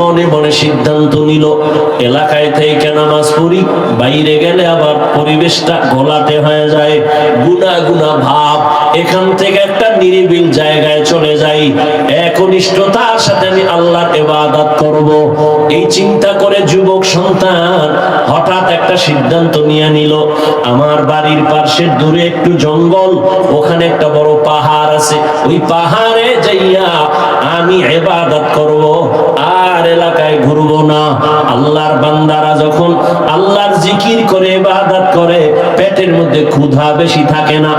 মনে মনে সিদ্ধান্ত নিল, এলাকায় থেকে নামাজ পড়ি, বাইরে গেলে আবার পরিবেশটা ঘোলাটে হয়ে যায়। গুনা গুনা ভাব, এখান থেকে একটা নিরিবিল জায়গায় চলে যাই। একনিষ্ঠতার সাথে আমি আল্লাহর ইবাদত করব। এই চিন্তা করে যুবক সন্তান হঠাৎ একটা সিদ্ধান্ত নিয়ে নিল, আমার বাড়ির পাশে দূরে একটু জঙ্গল, ওখানে একটা বড় পাহাড় আছে। ওই পাহাড়ে যাইয়া আমি ইবাদত করব। আর এলাকায় ঘুরবো না। আল্লাহর বান্দারা যখন আল্লাহর জিকির করে, ইবাদত করে, পেটের মধ্যে ক্ষুধা বেশি থাকে না।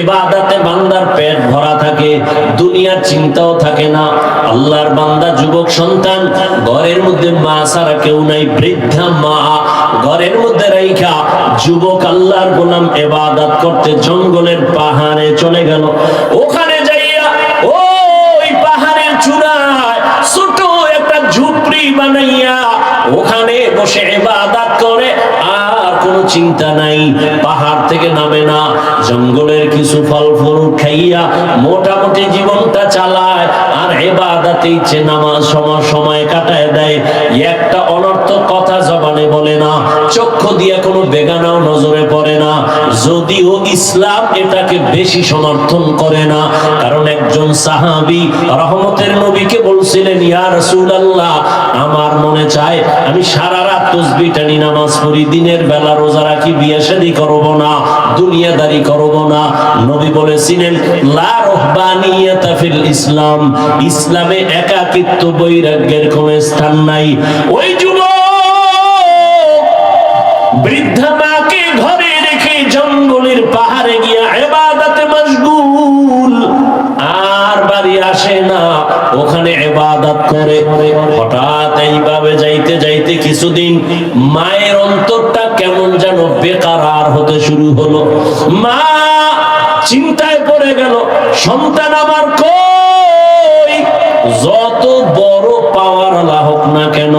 এবাদাতে বান্দার পেট ভরা থাকে, দুনিয়ার চিন্তাও থাকে না। আল্লাহর বান্দা যুবক সন্তান, ঘরের মধ্যে মা ছাড়া কেউ নাই, বৃদ্ধা মা। ঘরের মধ্যে রাইখা যুবক আল্লাহর গোলাম এবাদাত করতে জঙ্গলের পাহাড়ে চলে গেল। ওখানে যাইয়া ওই পাহাড়ের ঝুপড়ি বানাইয়া ওখানে বসে ইবাদত করে কোনো চিন্তা নাই, পাহাড় থেকে নামে না, জঙ্গলের কিছু ফল ফুল খাইয়া মোটামুটি জীবনটা চালায়, আর এবাদাতে ইচ্ছে নামাজ সময় সময় কাটায় দেয়, একটা অনর্থক কথা জবানে বলে না, চক্ষু দিয়ে কোনো বেগানাও নজরে পড়ে না, যদিও ইসলাম এটাকে বেশি সমর্থন করে না, কারণ একজন সাহাবি রহমতের নবীকে বলছিলেন, ইয়া রাসূলুল্লাহ, আমার মনে চায় আমি সারা রাত তসবি টানি, নামাজ পড়ি, দিনের বেলা রোজা রাখি, বিয়ে শাদী করব না, দুনিয়াদারি করব না। নবী বলেছিলেন, লা রহবানিয়াতা ফিল ইসলাম। ইসলামে একাকিত্ব বৈরাগ্যের কোনো স্থান নাই। ওই যুবক বৃদ্ধা মাকে ঘরে রেখে জঙ্গলের পাহাড়ে গিয়া এবাদাতে মশগুল। আর বাড়ি আসে না, ওখানে এবাদত করে। হঠাৎ এইভাবে যাইতে যাইতে কিছুদিন মায়ের অন্তরটা কেমন যেন বেকারার হতে শুরু হলো। মা চিন্তায় পড়ে গেল, সন্তান আমার কই? যত বড় পাওয়ার হোক না কেন,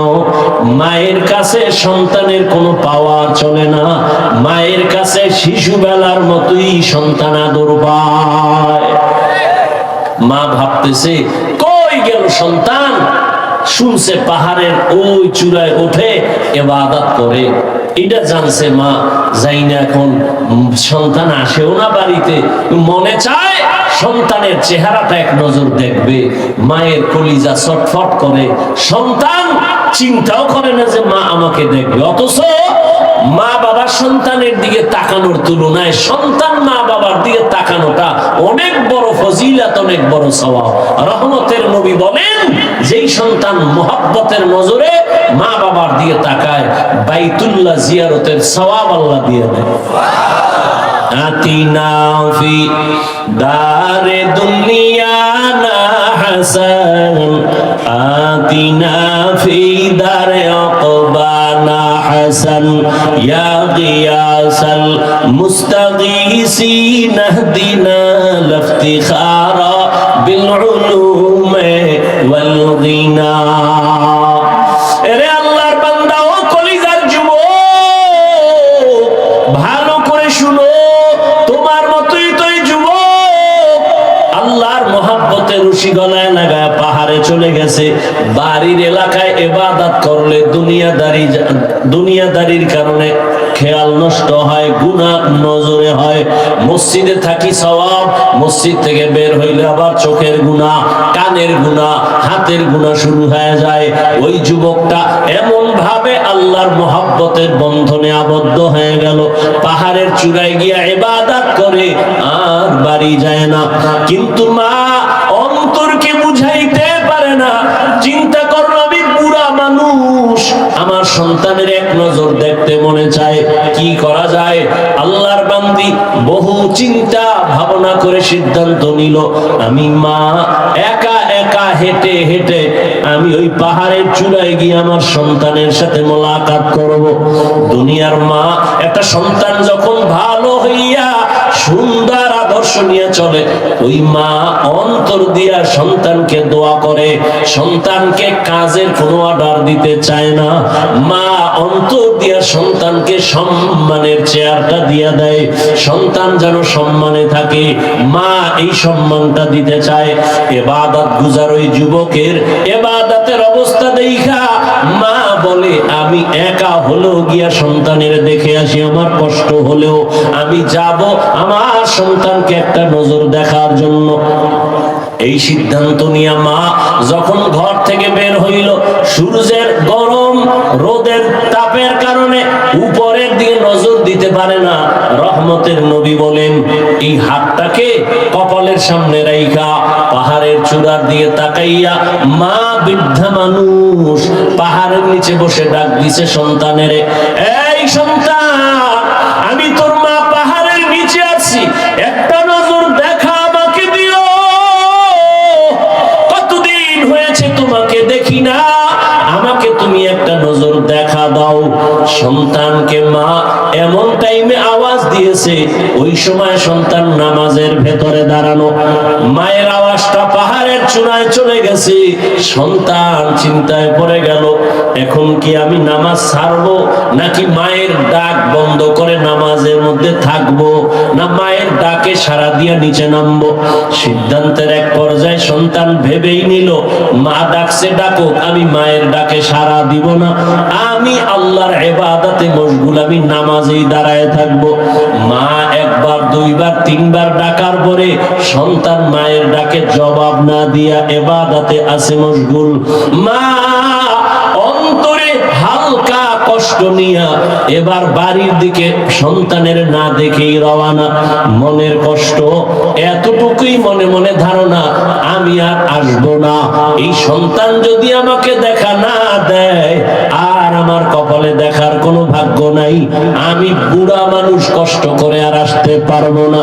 মায়ের কাছে সন্তানের কোনো পাওয়ার চলে না। মায়ের কাছে শিশুবেলার মতোই সন্তান আদর পায়। মা ভাবতেছে, কই গেল সন্তান? শুনছে পাহাড়ের ওই চূড়ায় ওঠে এবাদত করে। এটা জানছে মা যাই না এখন সন্তান আসেও না বাড়িতে। মনে চায় সন্তানের চেহারাটা এক নজর দেখবে, মায়ের কলিজা ছটফট করে। সন্তান চিন্তাও করে না যে মা আমাকে দেখবে। অথচ মা বাবার সন্তানের দিকে তাকানোর তুলনায় সন্তান মা বাবার দিকে তাকানোটা অনেক বড় ফজিলাত, অনেক বড় স্বভাব রহমতের নবী বলেন, যেই সন্তান মোহাব্বতের নজরে মা বাবার দিয়ে তাকায়, বাইতুল্লাহ জিয়ারতের সওয়াব আল্লাহ দিয়ে দেয়। আতিনা ফি দারে দুনিয়া না হাসান আতিনা ফি দারে অকবা না হাসান, ইয়া গিয়াসাল মুস্তাগীসিন হদিনা লাফতিখারা বিল উলুম ওয়াল গিনা। বাড়ির এলাকায় এবাদাত করলে দুনিয়াদারি দুনিয়াদারির কারণে খেয়াল নষ্ট হয় গুণা নজরে হয়। মসজিদে থাকি সওয়াব, মসজিদ থেকে বের হইলে আবার চোখের গুণা কানের গুণা হাতের গুণা শুরু হয়ে যায়। ওই যুবকটা এমন ভাবে আল্লাহর মোহাব্বতের বন্ধনে আবদ্ধ হয়ে গেল। পাহাড়ের চূড়ায় গিয়া এবাদাত করে, আর বাড়ি যায় না। কিন্তু মা সন্তানের এক নজর দেখতে মনে চায়, কি করা যায়? আল্লাহর বান্দি বহু চিন্তা ভাবনা করে সিদ্ধান্ত নিল, আমি মা, একা একা হেঁটে হেঁটে আমি ওই পাহাড়ের চূড়ায় গিয়ে আমার সন্তানের সাথে মোলাকাত করব। দুনিয়ার মা, একটা সন্তান যখন ভালো হইয়া সুন্দর আদর্শ নিয়ে চলে। ওই মা অন্তর দিয়া সন্তানকে দোয়া করে। সন্তানকে কাজের কোনো অর্ডার দিতে চায় না। মা অন্তর দিয়া সন্তানকে সম্মানের চেয়ারটা দিয়া দেয়। সন্তান যেন সম্মানে থাকে। মা এই সম্মানটা দিতে চায়। এবাদত গুজার ওই যুবকের এবাদতের অবস্থা দেখা বলে, আমি একা হলেও গিয়া সন্তানের দেখে আসি, আমার কষ্ট হলেও আমি যাব আমার সন্তানকে একটা নজর দেখার জন্য। এই সিদ্ধান্ত নিয়ে মা যখন ঘর থেকে বের হইল, সূর্যের গরম রোদের তাপের কারণে উপরের দিকে নজর দিতে পারে না। রহমতের নবী বলেন, এই হাতটাকে কপালের সামনে রাইখা, পাহাড়ের চূড়ার দিয়ে তাকাইয়া মা বৃদ্ধা মানুষ পাহাড়ের নিচে বসে ডাক দিছে সন্তানের, এই সন্তান, আমি তোর মা পাহাড়ের নিচে আছি সন্তানকে মা এমন টাইমে আওয়াজ দিয়েছে, ওই সময় সন্তান নামাজের ভেতরে দাঁড়ানো মায়ের আওয়াজটা পাহাড়ের চূড়ায় চলে গেছে, সন্তান চিন্তায় পড়ে গেল, এখন কি আমি নামাজ ছাড়বো, নাকি মায়ের ডাক বন্ধ করে নামাজের মধ্যে থাকব, না মায়ের ডাকে সারা দিয়ে নিচে নামবো? সিদ্ধান্তের এক পর্যায়ে সন্তান ভেবেই নিল, মা ডাকছে, ডাকুক, আমি মায়ের ডাকে সারা দিব না। আমি আল্লাহর এবাদাতে মশগুল আমি নামাজেই দাঁড়ায় থাকব। মা একবার, দুইবার, তিনবার ডাকার পরে সন্তান মায়ের ডাকে জবাব না দিয়া এবাদাতে আছে মশগুল। মা, অন্তরে হালকা কষ্ট নিয়া এবার বাড়ির দিকে সন্তানের না দেখেই রওয়ানা মনের কষ্ট, এতটুকুই মনে মনে ধারণা, আমি আর আসব না। এই সন্তান যদি আমাকে দেখা না দেয় আমি বুড়া মানুষ কষ্ট করে আর আসতে পারব না।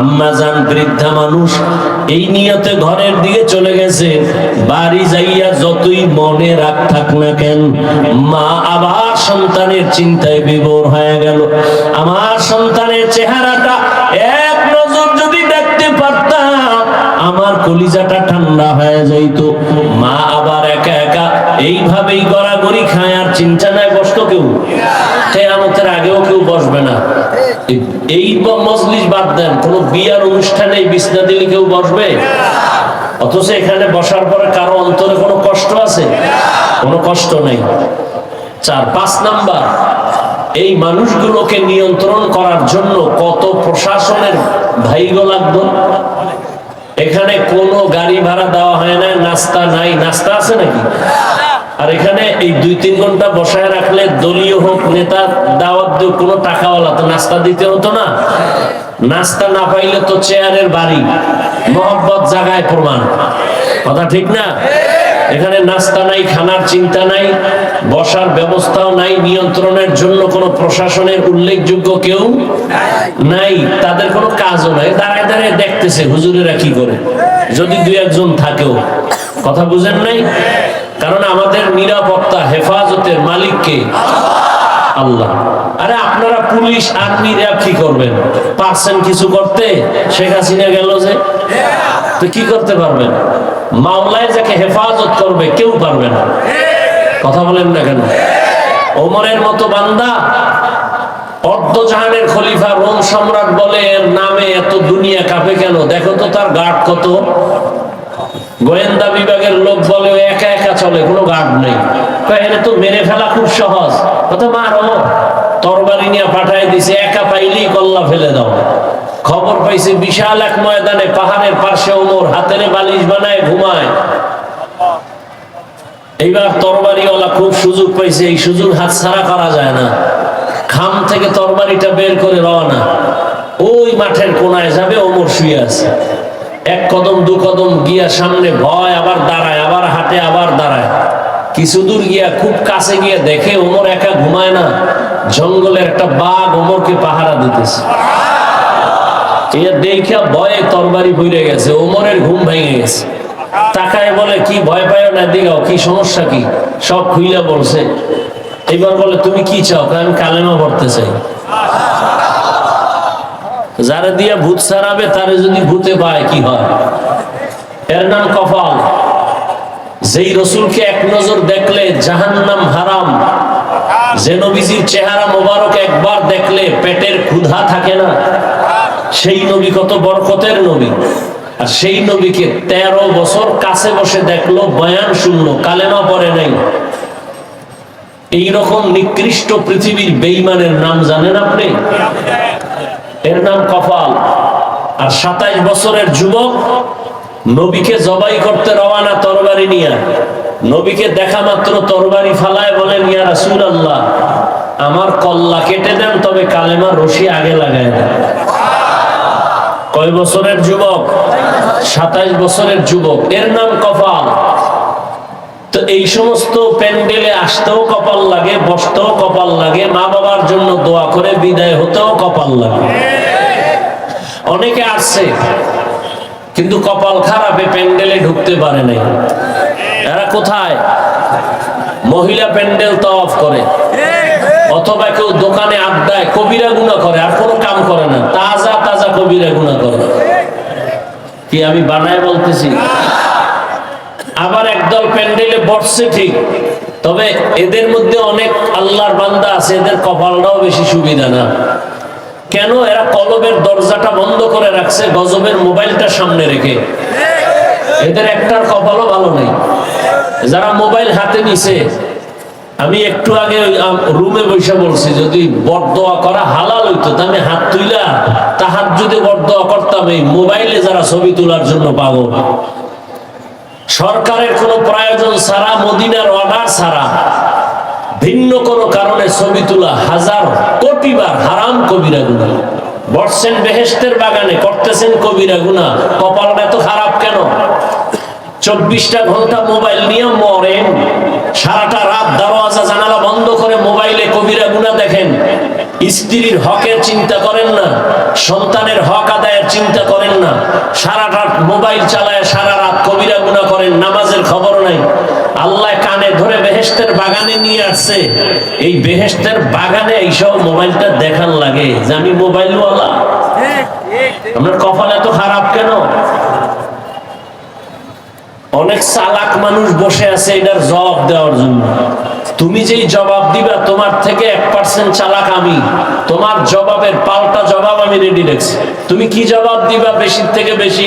আম্মা যান, বৃদ্ধা মানুষ, এই নিয়তে ঘরের দিকে চলে গেছে। বাড়ি যাইয়া যতই মনে রাখ থাক না কেন, মা আবার সন্তানের চিন্তায় বিভোর হয়ে গেল। আমার সন্তানের চেহারাটা এক আমার কলিজাটা ঠান্ডা হয়ে যাইতো। মা আবার একা একা এইভাবেই গড়াগড়ি খায় আর চিন্তা নাই, বসত কেউ? কেয়ামতের আগেও কেউ বসবে না। এই মজলিস বাদ দেন, কোন বিয়ার অনুষ্ঠানে বিছনা দিলে কেউ বসবে? অথচ এখানে বসার পরে কারও অন্তরে কোনো কষ্ট আছে? কোনো কষ্ট নেই। চার, পাঁচ নাম্বার, এই মানুষগুলোকে নিয়ন্ত্রণ করার জন্য কত প্রশাসনের ভাইগো লাগতো এখানে কোনো গাড়ি ভাড়া দেওয়া হয় না, নাস্তা নাই। নাস্তা আছে নাকি? আর এখানে এই দুই তিন ঘণ্টা বসায় রাখলে দলীয় হোক, নেতা, দাওয়াত কোনো টাকাওয়ালা তো নাস্তা দিতে হতো না। নাস্তা না পাইলে তো চেয়ারের বাড়ি, মোহব্বত জাগায় প্রমাণ। কথা ঠিক না? এখানে নাস্তা নাই, খানার চিন্তা নাই, বসার ব্যবস্থাও নাই, নিয়ন্ত্রণের জন্য কোনো প্রশাসনের উল্লেখযোগ্য কেউ নাই, তাদের কোনো কাজও নাই। দাঁড়ায় দাঁড়ায় দেখতেছে হুজুরেরা কি করে। যদি দুই একজন থাকেও। কথা বুঝেন নাই? কারণ আমাদের নিরাপত্তা, হেফাজতের মালিককে আল্লাহ আরে আপনারা পুলিশ, আর্মি র্যাব কি করবেন? পারছেন কিছু করতে? শেখ হাসিনা গেল যে। তো কি করতে পারবেন? মামলায় যাকে হেফাজত করবে, কেউ পারবে না। কথা বলেন না কেন? ওমরের মতো বান্দা, অর্ধজাহানের খলিফা, রোম সম্রাট বলে এর নামে এত দুনিয়া কাঁপে কেন? দেখো তো তার গার্ড কত। গোয়েন্দা বিভাগের লোক বলে চলে, কোনো গার্ড নেই। এনে তো মেরে ফেলা খুব সহজ। কত মারো তরবারি নিয়ে পাঠায় দিছে, একা পাইলেই কল্লা ফেলে দাও। খবর পাইছে, বিশাল এক ময়দানে পাহাড়ের পাশে ওমর হাতের বালিশ বানায় ঘুমায়। এইবার তরবারিওয়ালা খুব সুযোগ পাইছে, এই সুযোগ হাতছাড়া করা যায় না। খাম থেকে তরবারিটা বের করে রওনা। ওই মাঠের কোনায় যাবে ওমর শুয়ে আছে। এক কদম, দু কদম গিয়া সামনে ভয়, আবার দাঁড়ায়, আবার হাতে আবার দাঁড়ায়। কিছু দূর গিয়া খুব কাছে গিয়া দেখে ওমর একা ঘুমায় না। জঙ্গলের একটা বাঘ ওমরকে পাহারা দিতেছে। ভয়ে গেছে, ওমরের ঘুম গেছে। বলে, কি ভয় পায় না কি সমস্যা কি? সব খুইলা বলছে। এবার বলে, তুমি কি চাও? আমি কালেমা পড়তে চাই। যারা দিয়া ভূত সারাবে তারে যদি ভূতে পায়, কি হয়? এর নাম কপাল। যেই রসুলকে এক নজর দেখলে জাহান্নাম হারাম, যে নবীজির চেহারা মোবারক একবার দেখলে পেটের ক্ষুধা থাকে না, সেই নবী কত বরকতের নবী। আর সেই নবীকে তেরো বছর কাছে বসে দেখল, বয়ান শুনলো, কালেমা পড়ে নাই। এইরকম নিকৃষ্ট পৃথিবীর বেইমানের নাম জানেন আপনি? এর নাম কপাল। আর সাতাইশ বছরের যুবক নবীকে জবাই করতে রওয়ানা তরবারি নিয়ে। নবীকে দেখা মাত্র তরবারি ফালায় বলেন, ইয়া রাসূল আল্লাহ আমার কল্লা কেটে দেন, তবে কালেমা রশি আগে লাগায় দেন। কয় বছরের যুবক? সাতাইশ বছরের যুবক। এর নাম কপাল। তো এই সমস্ত প্যান্ডেলে আসতেও কপাল লাগে, বসতেও কপাল লাগে, মা বাবার জন্য দোয়া করে বিদায় হতেও কপাল লাগে। অনেকে আসছে, কিন্তু কপাল খারাপে প্যান্ডেলে ঢুকতে পারে নাই। এরা কোথায়? মহিলা প্যান্ডেল অফ করে, অথবা কেউ দোকানে আড্ডায় কবিরা গুণা করে, আর কোনো কাম করে না, তাজা তাজা কবিরা গুণা করে। কি আমি বানায় বলতেছি? আবার একদল প্যান্ডেলে বসছে ঠিক। তবে এদের মধ্যে অনেক আল্লাহর বান্দা আছে, এদের কপালটাও বেশি সুবিধা না। কেন? এরা কলবের দরজাটা বন্ধ করে রাখছে, গজবের মোবাইলটা সামনে রেখে। এদের একটার কপালও ভালো নেই। যারা মোবাইল হাতে নিছে, আমি একটু আগে রুমে বসে বলছি, যদি বরদোয়া করা হালাল হইতো, তা আমি হাত তুইলা তাহার যদি বরদোয়া করতাম, এই মোবাইলে যারা ছবি তোলার জন্য পাগল। সরকারের কোনো প্রয়োজন ছাড়া, মদিনার অর্ডার ছাড়া, ভিন্ন কোনো কারণে ছবি তোলা হাজার কোটিবার হারাম কবিরা গুণা। বসছেন বেহেস্তের বাগানে, করতেছেন কবিরা গুণা। কপালটা তো খারাপ কেন? চব্বিশটা ঘণ্টা মোবাইল নিয়ে মরেন। সারাটা রাত দরওয়াজা জানালা বন্ধ করে মোবাইলে কবিরা গুণা দেখেন। স্ত্রীর হকের চিন্তা করেন না, সন্তানের হক আদায়ের চিন্তা করেন না। সারাটা মোবাইল চালায় সারা রাত কবিরা গুণা করেন নামাজের খবর নাই কানে ধরে বেহেস্তের বাগানে নিয়ে আসছে। এই বেহেস্তের বাগানে এইসব মোবাইলটা দেখান লাগে যে আমি মোবাইলওয়ালা। আপনার কপাল এত খারাপ কেন? অনেক চালাক মানুষ বসে আছে এটার জবাব দেওয়ার জন্য। তুমি যেই জবাব দিবা, তোমার থেকে এক পার্সেন্ট চালাক আমি। তোমার জবাবের পাল্টা জবাব আমি রেডি রাখছি তুমি কি জবাব দিবা বেশির থেকে বেশি?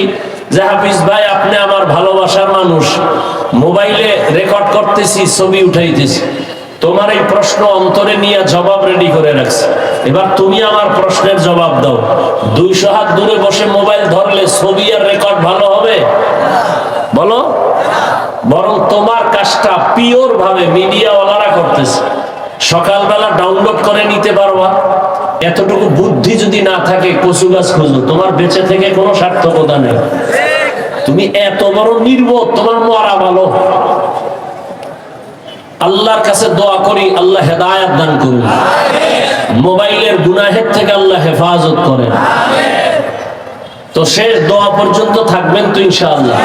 যে হাফিজ ভাই, আপনি আমার ভালোবাসার মানুষ। মোবাইলে রেকর্ড করতেছি, ছবি উঠাইতেছি। তোমার এই প্রশ্ন অন্তরে নিয়ে জবাব রেডি করে রাখছি। এবার তুমি আমার প্রশ্নের জবাব দাও। দুইশো হাত দূরে বসে মোবাইল ধরলে ছবি আর রেকর্ড ভালো হবে? বলো। বরং তোমার কাজটা পিওর ভাবে মিডিয়াওয়ালারা করতেছে। সকালবেলা ডাউনলোড করে নিতে পারবা। এতটুকু বুদ্ধি যদি না থাকে, কচু গাছ খুঁজো তোমার বেঁচে থেকে কোনো সার্থকতা নেই। তুমি এত বড় নির্বোধ, তোমার মরা ভালো। আল্লাহর কাছে দোয়া করি, আল্লাহ হেদায়াত দান করুন। মোবাইলের গুনাহের থেকে আল্লাহ হেফাজত করেন। তো শেষ দোয়া পর্যন্ত থাকবেন তো ইনশাআল্লাহ।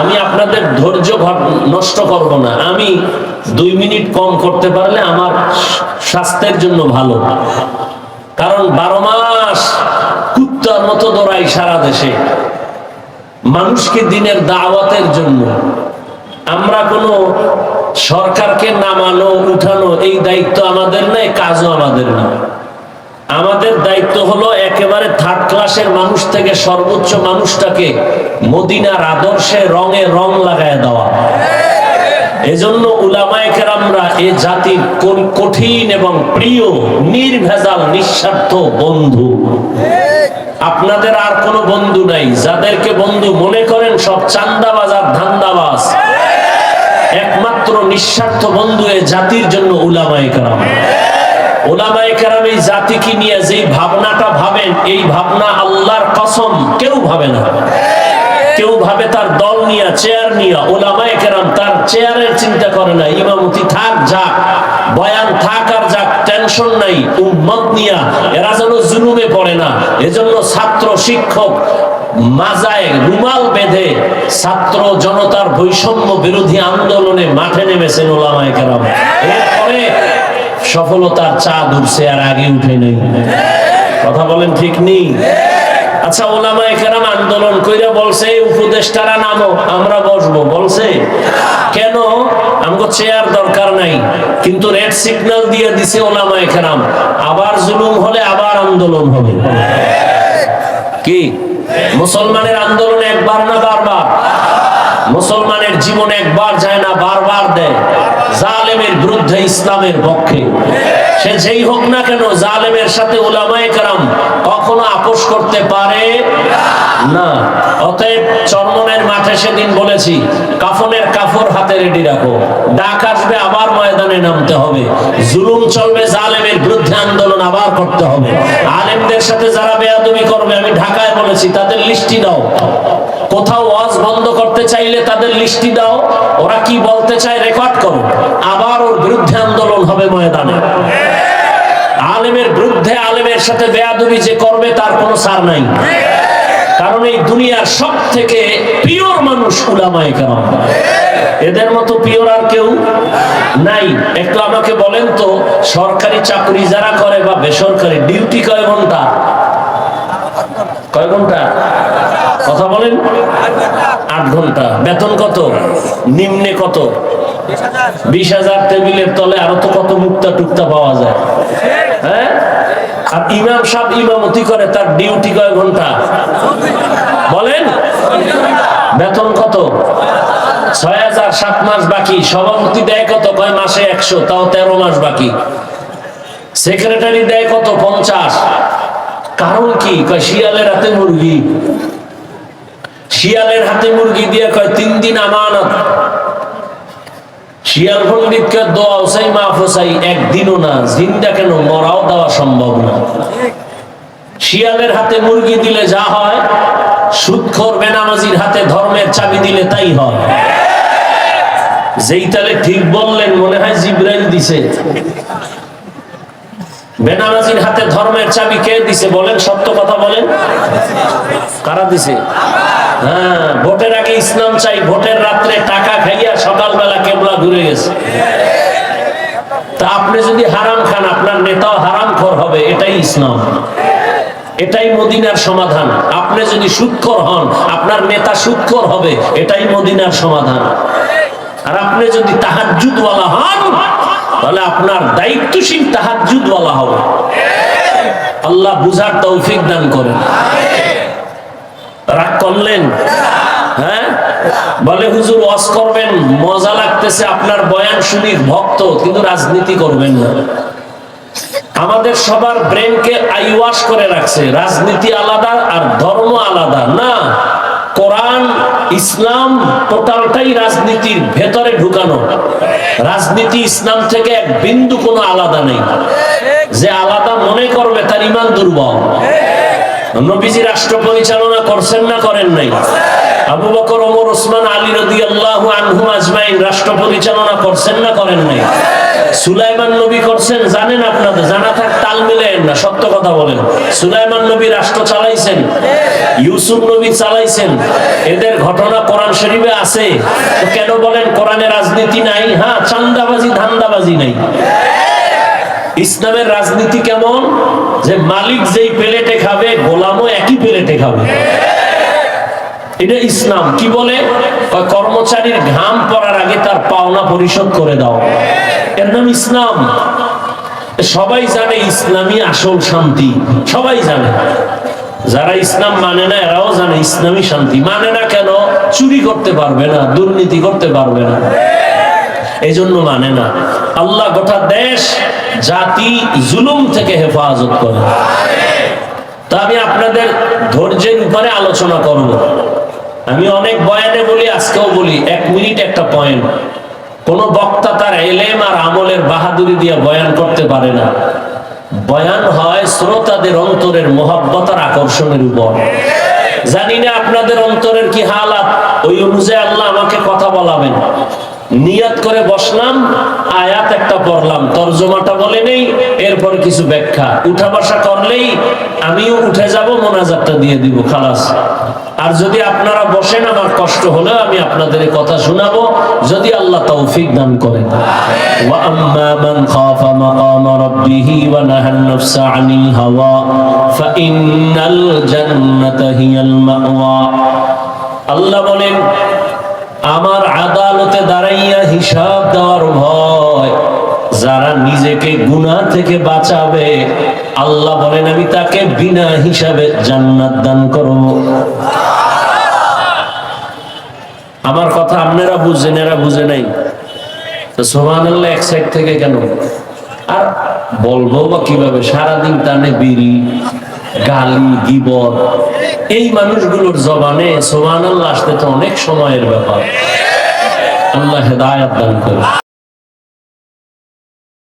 আমি আপনাদের ধৈর্য নষ্ট করব না। আমি দুই মিনিট কম করতে পারলে আমার স্বাস্থ্যের জন্য ভালো। কারণ বারো মাস কুত্তার মতো দৌড়াই সারা দেশে। মানুষকে দিনের দাওয়াতের জন্য। আমরা কোনো সরকারকে নামানো, উঠানো, এই দায়িত্ব আমাদের নাই কাজও আমাদের না আমাদের দায়িত্ব হলো একেবারে থার্ড ক্লাসের মানুষ থেকে সর্বোচ্চ মানুষটাকে মদিনার আদর্শে রঙে রং লাগায় দেওয়া। এজন্য উলামায়ে কেরামরা এ জাতির কোন- কঠিন এবং প্রিয়, নির্ভেজাল, নিঃস্বার্থ বন্ধু। আপনাদের আর কোনো বন্ধু নাই। যাদেরকে বন্ধু মনে করেন সব চান্দাবাজ আর ধান্দাবাজ। একমাত্র নিঃস্বার্থ বন্ধু এ জাতির জন্য উলামায়ে কেরাম। ওলামায়ে কেরাম এই জাতিকে নিয়ে যেই ভাবনাটা ভাবেন, এই ভাবনা আল্লাহর কসম কেউ ভাবে না। কেউ ভাবে তার দল নিয়ে চেয়ার নিয়ে, ওলামায় কেরাম তার চেয়ারের চিন্তা করে না, ইমামতি থাক, যাক, বয়ান থাক আর যাক টেনশন নাই, উম্মত নিয়া, এরা যেন জুলুমে পড়ে না। এজন্য ছাত্র, শিক্ষক, মাজায় রুমাল বেঁধে ছাত্র জনতার বৈষম্য বিরোধী আন্দোলনে মাঠে নেমেছেন ওলামায়ে কেরাম। এরপরে সফলতার চাঁদ উঠছে আর আগে উঠে নেই। কথা বলেন ঠিক নেই? আচ্ছা ওলামা এখানে আন্দোলন কইরা বলছে উপদেষ্টারা নামো, আমরা বসবো। বলছে, কেন? আমাকে চেয়ার দরকার নাই। কিন্তু রেড সিগন্যাল দিয়ে দিছে ওলামা এখানে আবার জুলুম হলে আবার আন্দোলন হবে। কি? মুসলমানের আন্দোলন একবার না বারবার? মুসলমানের জীবন একবার যায় না, বারবার দেয়। জালেমের বিরুদ্ধে ইসলামের পক্ষে। সে যেই হোক না কেন, জালেমের সাথে ওলামায় কারাম কখনো আপোষ করতে পারে না। অতএব চরমনের মাঠে সেদিন বলেছি, কাফনের কাফর হাতে রেডি রাখো। ডাক আসবে, আবার ময়দানে নামতে হবে। জুলুম চলবে, জালেমের বিরুদ্ধে আন্দোলন আবার করতে হবে। আলেমদের সাথে যারা বেয়াদবি করবে, আমি ঢাকায় বলেছি, তাদের লিস্টি দাও। কোথাও ওয়াজ বন্ধ করতে চাইলে তাদের লিস্টি দাও। ওরা কি বলতে চায়, রেকর্ড করো। আবার ওর বিরুদ্ধে আন্দোলন হবে ময়দানে। আলেমের বিরুদ্ধে আলেমের সাথে বেয়াদবি যে করবে, তার কোনো সার নাই। কারণ এই দুনিয়ার সব থেকে পিওর মানুষ উলামায়ে কেরাম। এদের মতো পিওর আর কেউ নাই। একটু আমাকে বলেন তো, সরকারি চাকরি যারা করে বা বেসরকারি ডিউটি কয় ঘণ্টা? কয় ঘণ্টা? কথা বলেন। আট ঘণ্টা। বেতন কত? নিম্নে কত? বিশ হাজার টেবিলের তলে আরও তো কত মুক্তা টুক্তা পাওয়া যায়। হ্যাঁ? আর ইমাম সাহেব ইমামতি করে, তার ডিউটি কয় ঘণ্টা? বলেন। বেতন কত? ছয় হাজার সাত মাস বাকি। সভাপতি দেয় কত? কয় মাসে একশো? তাও তেরো মাস বাকি। সেক্রেটারি দেয় কত? পঞ্চাশ। কারণ কি? কয়, শিয়ালের হাতে মুরগি। শিয়ালের হাতে মুরগি দিয়ে কয়, তিন দিন আমানত। শিয়াল পণ্ডিতকে দোয়া চাই মা চাই একদিনও না, জিন্দা কেন? মরাও দেওয়া সম্ভব না। শিয়ালের হাতে মুরগি দিলে যা হয়, সুৎখর বেনামাজির হাতে ধর্মের চাবি দিলে তাই হয়। যেই তালে ঠিক বললেন, মনে হয় জিব্রাইল দিছে। বেনামাজির হাতে ধর্মের চাবি কে দিছে বলেন, সত্য কথা বলেন। কারা দিছে? হ্যাঁ ভোটের আগে ইসলাম চাই, ভোটের রাত্রে টাকা খাইয়া সকালবেলা কেবলা ঘুরে গেছে। তা আপনি যদি হারাম খান, আপনার নেতাও হারাম খর হবে, এটাই ইসলাম। এটাই মদিনার সমাধান। আপনি যদি সুৎখর হন, আপনার নেতা সুৎখর হবে, এটাই মদিনার সমাধান। আর আপনি যদি তাহাজুদওয়ালা হন তাহলে আপনার দায়িত্বশীল তাহাজুদওয়ালা হবে। আল্লাহ বুঝার তৌফিক দান করেন। রাগ করলেন? হ্যাঁ? বলে, হুজুর, ওয়াজ করবেন, মজা লাগতেছে আপনার বয়ান শুনি, ভক্ত, কিন্তু রাজনীতি করবেন না। আমাদের সবার ব্রেনকে আইওয়াশ করে রাখছে। রাজনীতি আলাদা আর ধর্ম আলাদা। না ইসলাম টোটালটাই রাজনীতির ভেতরে ঢুকানো। রাজনীতি ইসলাম থেকে এক বিন্দু কোনো আলাদা নেই। যে আলাদা মনে করবে তার ইমান দুর্বল। নবীজি রাষ্ট্র পরিচালনা করছেন না করেন নাই। আবু বকর, ওমর, ওসমান, আলী রাদিয়াল্লাহু আনহু আজমাইন রাষ্ট্র পরিচালনা করছেন না করেন নাই? সুলাইমান নবী করছেন, জানেন আপনাদের, জানা থাক, তাল মিলেন না, সত্য কথা বলেন। সুলাইমান নবী রাষ্ট্র চালাইছেন, ইউসুফ নবী চালাইছেন, এদের ঘটনা কোরআন শরীফে আছে। কেন বলেন কোরআনে রাজনীতি নাই? হ্যাঁ চান্দাবাজি, ধান্দাবাজি নাই। ইসলামের রাজনীতি কেমন? যে মালিক যেই প্লেটে খাবে, গোলামও একই প্লেটে খাবে। এটা ইসলাম। কি বলে? কয়, কর্মচারীর ঘাম পড়ার আগে তার পাওনা পরিশোধ করে দাও। এর নাম ইসলাম। সবাই জানে ইসলামী আসল শান্তি। সবাই জানে। যারা ইসলাম মানে না, এরাও জানে ইসলামী শান্তি। মানে না কেন? চুরি করতে পারবে না, দুর্নীতি করতে পারবে না। এই জন্য মানে না। আল্লাহ গোটা দেশ, জাতি, জুলুম থেকে হেফাজত করে। তা আমি আপনাদের ধৈর্যের উপরে আলোচনা করব। আমি অনেক বয়ানে বলি, আজকেও বলি, এক মিনিট একটা পয়েন্ট কোন বক্তা তার এলেম আর আমলের বাহাদুরি দিয়ে বয়ান করতে পারে না। বয়ান হয় শ্রোতাদের অন্তরের মহাব্বত আর আকর্ষণের উপর। জানি না আপনাদের অন্তরের কি হালাত, ওই অনুযায়ী আল্লাহ আমাকে কথা বলাবেন। নিয়াত করে বসলাম, আয়াত একটা পড়লাম, তর্জমাটা বলে নেই, এরপর কিছু ব্যাখ্যা। উঠা বসা করলেই আমিও উঠে যাব, মোনাজাতটা দিয়ে দিব, খালাস। আর যদি আপনারা বসেন আমার কষ্ট হলেও আমি আপনাদের এই কথা শোনাবো যদি আল্লাহ তৌফিক দান করেন وأما من خاف مقام ربه ونهى النفس عن الهوى فإن الجنة هي المأوى আল্লাহ বলেন আমার আদালতে দাঁড়াইয়া হিসাব দেওয়ার ভয় যারা নিজেকে গুনাহ থেকে বাঁচাবে, আল্লাহ বলেন, আমি তাকে বিনা হিসাবে জান্নাত দান করব। আমার কথা আপনারা বুঝছেন, এরা বুঝে নাই। এক সাইড থেকে কেন? আর বলব বা কীভাবে? সারাদিন টানে বিড়ি, গালি গিবত এই মানুষগুলোর জবানে সোহান আল্লাহ আসতে তো অনেক সময়ের ব্যাপার। আল্লাহ হেদায়াত দান করে